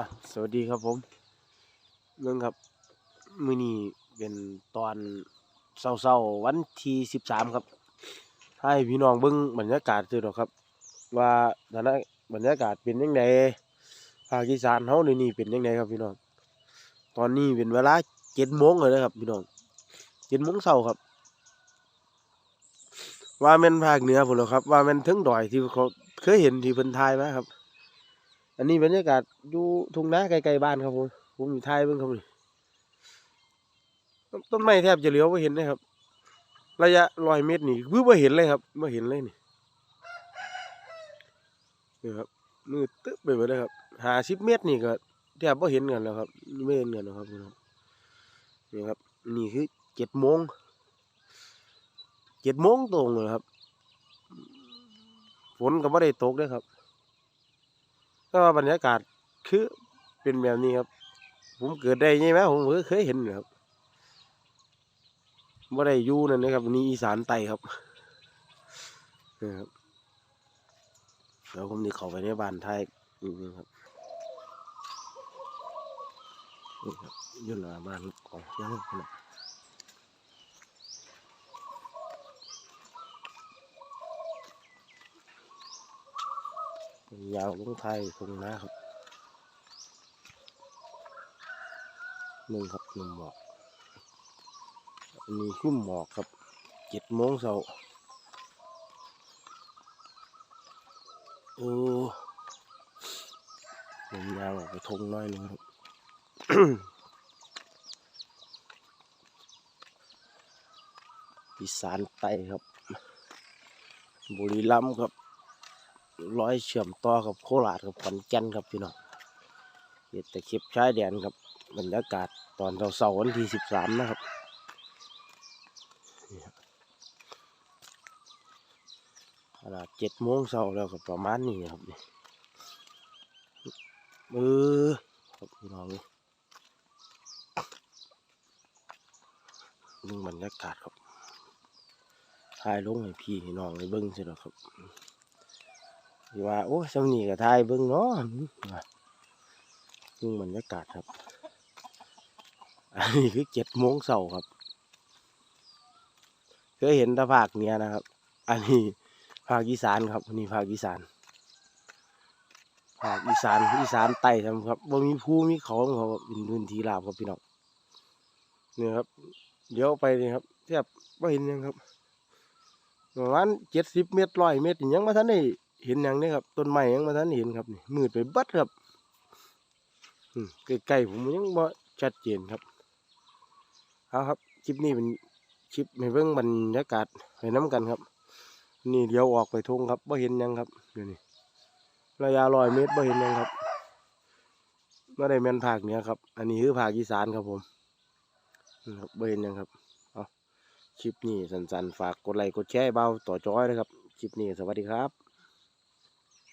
อะสวัสดีครับผมเมืองครับมือนี้เป็นตอนเช้าๆวันที่สิบสามครับ ให้พี่น้องเบิ่งบรรยากาศซื่ออกครับ ว่าสถานะบรรยากาศเป็นยังไงภาคอีสานเฮาในนี่เป็นยังไงครับพี่น้องตอนนี้เป็นเวลาเจ็ดโมงเลยนะครับพี่น้องเจ็ดโมงเช้าครับ ว่าแม่นภาคเหนือพุ่นแหล้วครับ ว่าแม่นถึงดอยที่เขาเคยเห็นที่เพิ่นถ่ายมครับ อันนี้บรรยากาศอยู่ทุ่งนาไกลๆบ้านครับผมผมอยู่ท้ายเบิ่งครับนี่ต้นไม้แทบจะเหลียวไม่เห็นเลยครับ ระยะร้อยเมตรนี่คือไม่เห็นเลยครับม่เห็นเลยนี่นี่ครับมืดตึ๊บไปหมดเลยครับหาสิบเมตรนี่ก็แทบไม่เห็นกันแล้วครับไม่เห็นกันแล้วครับพี่น้องนี่ครับ นี่คือเจ็ดโมงเจ็ดโมงตรงเลยครับฝนก็ไม่ได้ตกเลยครับ ก็บรรยากาศคือเป็นแบบนี้ครับ ผมเกิดได้ยังไงผมเคยเห็นครับว่ได้ยู่นั่นนะครับนี่อีสานไตครับนี่ครับเดี๋ยวผมจะเข้าไปในบ้านไทยนี่ครับนี่ครับอยืนหน้าบ้านของยังนะ ยาวลงไทยตรงน้าครับหนึ่งครับหนึ่งหมอกอันนี้ขึ้นหมอกครับเจ็ดโมงเช้าโอ้ผมยาวออกไปทงน้อยหนึงครับอีสานไตครับ บุรีรัมย์ครับ ร้อยเชื่อมต่อกับโคราชกับขอนแก่นครับพี่น้องเห็ดแต่คลิปชายแดนครับบรรยากาศตอนเสาร์วันที่สิบสามนะครับนี่ครับขนาดเจ็ดโมงเช้าแล้วก็ประมาณนี้ครับนี่เออครับพี่น้องนี่บรรยากาศครับถ่ายลงให้พี่ให้น้องให้เบิ้งใช่หรอครับ ที่ว่า โอ้สำนีกับไทยเบิ่งเนาะว่าเบิ่งบรรยากาศครับ อันนี้คือเจ็ดโมงเช้าครับ เคยเห็นตะภาคเนี้ยนะครับ อันนี้ภาคอีสานครับอันนี้ภาคอีสาน ภาคอีสานอีสานใต้ครับบ่มีภูมีเขาของเขาครับเป็นพื้นที่ราบครับพี่น้องเนี่ยครับ เดี๋ยวไปนี่ครับแทบไม่เห็นยังครับประมาณเจ็ดสิบเมตรร้อยเมตรนี่ยังมาทันได้ เห็นอย่างนี้ครับต้นไม้ยังมาทันเห็นครับนี่มืดไปบัดครับอืมใกล้ๆผมยังบ่ชัดเจนครับเอาครับคลิปนี้เป็นคลิปในเบื้องบรรยากาศไปน้ำกันครับ นี่เดี๋ยวออกไปทงครับบ่เห็นยังครับเดี๋ยวนี้ระยะร้อยเมตรบ่เห็นยังครับไม่ได้แมนภาคเนี้ยครับ อันนี้คือภาคอีสานครับผมนี่ครับบ่เห็นยังครับเอาคลิปนี้สั้นๆ ฝากกดไลค์กดแชร์เบาต่อจอยนะครับคลิปนี้สวัสดีครับ